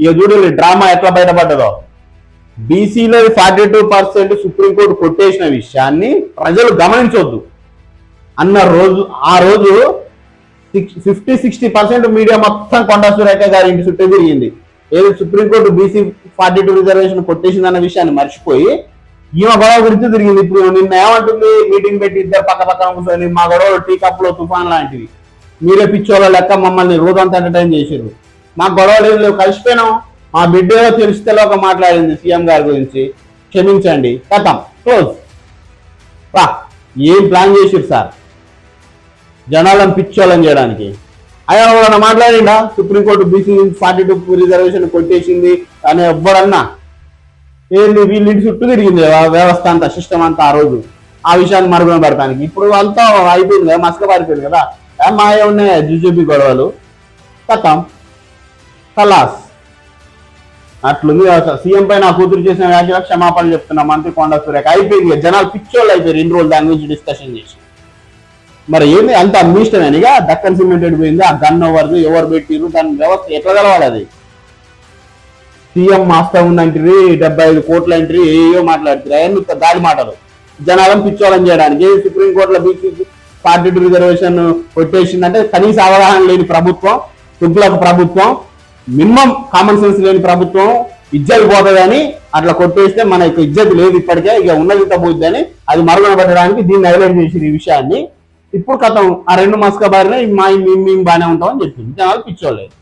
ఇక చూడండి డ్రామా ఎట్లా బయటపడ్డదో. బీసీలో ఫార్టీ టూ పర్సెంట్ సుప్రీంకోర్టు కొట్టేసిన విషయాన్ని ప్రజలు గమనించవద్దు అన్న రోజు ఆ రోజు ఫిఫ్టీ సిక్స్టీ పర్సెంట్ మీడియా మొత్తం కొండా సురేఖ గారి ఇంటి చుట్టూ తిరిగింది. ఏది supreme court BC forty two reservation కొట్టేసింది అన్న విషయాన్ని మర్చిపోయి ఈమె గొడవ గురించి తిరిగింది. ఇప్పుడు నిన్న ఏమంటుంది? మీటింగ్ పెట్టి ఇద్దరు పక్క పక్కన కూర్చొని మా గొడవలు టీ కప్లో తుఫాన్ లాంటివి. మీరే పిచ్చోళ్ళ లెక్క మమ్మల్ని రోజంతా ఎంటర్టైన్ చేసారు మా గొడవలు ఏం లేవు కలిసిపోయినాం. మా బిడ్డ ఏదో తెలిస్తే ఒక మాట్లాడింది సీఎం గారి గురించి. క్షమించండి. కథం. క్లోజ్. రా. ఏం ప్లాన్ చేసిరు సార్? జనాలను పిచ్చోళ్ళని చేయడానికి. ఆయన ఎవరన్నా మాట్లాడిండా? Supreme court BC forty two reservation కొట్టేసింది అని ఎవ్వరన్నా? ఏంది వీళ్ళు చుట్టూ తిరిగింది ఆ వ్యవస్థ అంతా సిస్టమ్ అంతా ఆ రోజు. ఆ విషయాన్ని మరుగున పడటానికి. ఇప్పుడు అంతా అయిపోయింది కదా మసక పారిపోయింది కదా. ఏ మాయ ఉన్నాయి జుజుబి గొడవలు? కథం. తలాస్. అట్లుంది. సీఎం పై నా కూతురు చేసిన వ్యాఖ్యలు క్షమాపణ చెప్తున్నా మంత్రి కొండ సురేఖ. అయిపోయింది జనాలు పిచ్చోళ్ళు అయిపోయారు ఇన్ని రోజులు దాని గురించి డిస్కషన్ చేసి. మరి ఏంది? అంత అమ్మిష్టమేనిగా దక్కన్ సిమెంట్ పోయింది ఆ గన్ ఎవరిది? ఎవరు పెట్టిరు దాని వ్యవస్థ ఎట్లా తెలవాలి అది? సీఎం మాస్టర్ ఉందంటే డెబ్బై ఐదు కోట్లు అంటే ఏయో మాట్లాడుతారు అవన్నీ దాడి మాటలు. జనాలను పిచ్చోళం చేయడానికి. సుప్రీం కోర్టులో బీసీ పార్టీ రిజర్వేషన్ కొట్టేసిందంటే కనీస అవగాహన లేని ప్రభుత్వం తుగ్లక్ ప్రభుత్వం మినిమం కామన్ సెన్స్ లేని ప్రభుత్వం ఇజ్జత్ పోతుందని అట్లా కొట్టేస్తే మన యొక్క ఇజ్జత్ లేదు ఇప్పటికే ఇక ఉన్నది పోద్ది అని అది మరుగున దీన్ని హైలైట్ చేసి ఈ విషయాన్ని. ఇప్పుడు కథం ఆ రెండు మస్క బారిన మా మేము మేము బాగానే ఉంటామని చెప్పింది జనాలు పిచ్చోలేదు